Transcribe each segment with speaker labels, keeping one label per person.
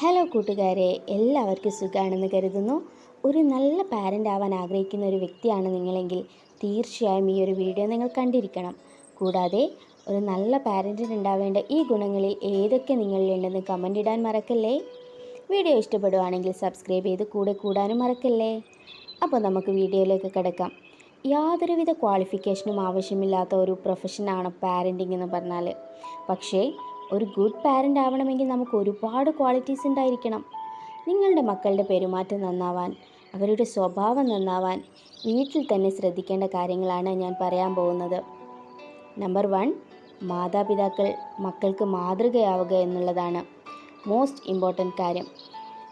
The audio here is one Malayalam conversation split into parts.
Speaker 1: ഹലോ കൂട്ടുകാരെ എല്ലാവർക്കും സുഖമാണെന്ന് കരുതുന്നു. ഒരു നല്ല പാരന്റ് ആവാൻ ആഗ്രഹിക്കുന്ന ഒരു വ്യക്തിയാണ് നിങ്ങളെങ്കിൽ തീർച്ചയായും ഈ ഒരു വീഡിയോ നിങ്ങൾ കണ്ടിരിക്കണം. കൂടാതെ ഒരു നല്ല പാരന്റിന് ഉണ്ടാവേണ്ട ഈ ഗുണങ്ങളിൽ ഏതൊക്കെ നിങ്ങളിലുണ്ടെന്ന് കമന്റ് ഇടാൻ മറക്കല്ലേ? വീഡിയോ ഇഷ്ടപ്പെടുവാണെങ്കിൽ സബ്സ്ക്രൈബ് ചെയ്ത് കൂടെ കൂടാനും മറക്കല്ലേ? അപ്പോൾ നമുക്ക് വീഡിയോയിലേക്ക് കിടക്കാം. യാതൊരുവിധ ക്വാളിഫിക്കേഷനും ആവശ്യമില്ലാത്ത ഒരു പ്രൊഫഷനാണ് പാരന്റിംഗ് എന്ന് പറഞ്ഞാൽ പക്ഷേ ഒരു ഗുഡ് പാരന്റ് ആവണമെങ്കിൽ നമുക്ക് ഒരുപാട് ക്വാളിറ്റീസ് ഉണ്ടായിരിക്കണം. നിങ്ങളുടെ മക്കളുടെ പെരുമാറ്റം നന്നാവാൻ അവരുടെ സ്വഭാവം നന്നാവാൻ വീട്ടിൽ തന്നെ ശ്രദ്ധിക്കേണ്ട കാര്യങ്ങളാണ് ഞാൻ പറയാൻ പോകുന്നത്. നമ്പർ വൺ മാതാപിതാക്കൾ മക്കൾക്ക് മാതൃകയാവുക എന്നുള്ളതാണ് മോസ്റ്റ് ഇമ്പോർട്ടന്റ് കാര്യം.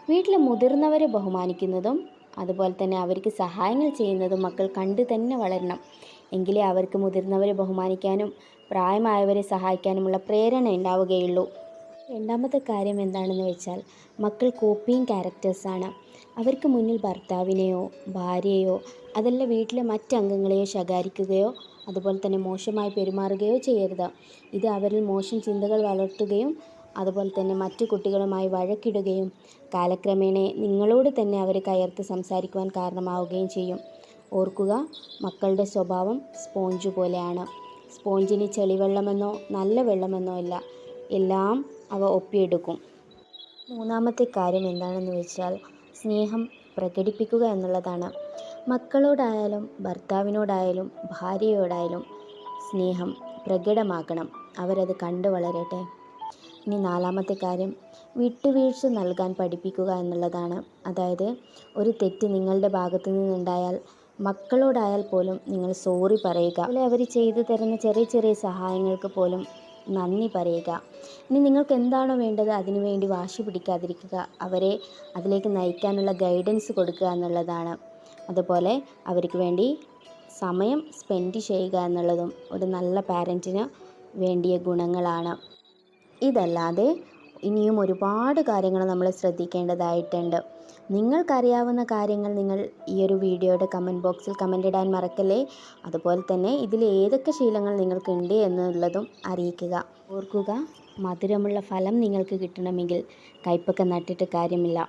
Speaker 1: വീട്ടിലെ മുതിർന്നവരെ ബഹുമാനിക്കുന്നതും അതുപോലെ തന്നെ അവർക്ക് സഹായങ്ങൾ ചെയ്യുന്നതും മക്കൾ കണ്ടു തന്നെ വളരണം. എങ്കിലേ അവർക്ക് മുതിർന്നവരെ ബഹുമാനിക്കാനും പ്രായമായവരെ സഹായിക്കാനുമുള്ള പ്രേരണ ഉണ്ടാവുകയുള്ളൂ. രണ്ടാമത്തെ കാര്യം എന്താണെന്ന് വെച്ചാൽ മക്കൾ കോപ്പിയും ക്യാരക്ടേഴ്സാണ്. അവർക്ക് മുന്നിൽ ഭർത്താവിനെയോ ഭാര്യയോ അതല്ല വീട്ടിലെ മറ്റംഗങ്ങളെയോ ശകാരിക്കുകയോ അതുപോലെ തന്നെ മോശമായി പെരുമാറുകയോ ചെയ്യരുത്. ഇത് അവരിൽ മോശം ചിന്തകൾ വളർത്തുകയും അതുപോലെ തന്നെ മറ്റു കുട്ടികളുമായി വഴക്കിടുകയും കാലക്രമേണ നിങ്ങളോട് തന്നെ അവരെ കയർത്ത് സംസാരിക്കുവാൻ കാരണമാവുകയും ചെയ്യും. ഓർക്കുക മക്കളുടെ സ്വഭാവം സ്പോഞ്ച് പോലെയാണ്. സ്പോഞ്ചിന് ചെളിവെള്ളമെന്നോ നല്ല വെള്ളമെന്നോ ഇല്ല എല്ലാം അവ ഒപ്പിയെടുക്കും. മൂന്നാമത്തെ കാര്യം എന്താണെന്ന് വെച്ചാൽ സ്നേഹം പ്രകടിപ്പിക്കുക എന്നുള്ളതാണ്. മക്കളോടായാലും ഭർത്താവിനോടായാലും ഭാര്യയോടായാലും സ്നേഹം പ്രകടമാക്കണം അവരത് കണ്ടു വളരട്ടെ. ഇനി നാലാമത്തെ കാര്യം വിട്ടുവീഴ്ച നൽകാൻ പഠിപ്പിക്കുക എന്നുള്ളതാണ്. അതായത് ഒരു തെറ്റ് നിങ്ങളുടെ ഭാഗത്തു നിന്നുണ്ടായാൽ മക്കളോടായാൽ പോലും നിങ്ങൾ സോറി പറയുക. അതുപോലെ അവർ ചെയ്തു തരുന്ന ചെറിയ ചെറിയ സഹായങ്ങൾക്ക് പോലും നന്ദി പറയുക. ഇനി നിങ്ങൾക്ക് എന്താണോ വേണ്ടത് അതിനുവേണ്ടി വാശി പിടിക്കാതിരിക്കുക. അവരെ അതിലേക്ക് നയിക്കാനുള്ള ഗൈഡൻസ് കൊടുക്കുക എന്നുള്ളതാണ്. അതുപോലെ അവർക്ക് വേണ്ടി സമയം സ്പെൻഡ് ചെയ്യുക എന്നുള്ളതും ഒരു നല്ല പാരന്റിന് വേണ്ടിയ ഗുണങ്ങളാണ്. ഇതല്ലാതെ ഇനിയും ഒരുപാട് കാര്യങ്ങൾ നമ്മൾ ശ്രദ്ധിക്കേണ്ടതായിട്ടുണ്ട്. നിങ്ങൾക്കറിയാവുന്ന കാര്യങ്ങൾ നിങ്ങൾ ഈ ഒരു വീഡിയോയുടെ കമന്റ് ബോക്സിൽ കമന്റ് ഇടാൻ മറക്കല്ലേ? അതുപോലെ തന്നെ ഇതിൽ ഏതൊക്കെ ശീലങ്ങൾ നിങ്ങൾക്കുണ്ട് എന്നുള്ളതും അറിയിക്കുക. ഓർക്കുക മധുരമുള്ള ഫലം നിങ്ങൾക്ക് കിട്ടണമെങ്കിൽ കയ്പൊക്കെ നട്ടിട്ട് കാര്യമില്ല.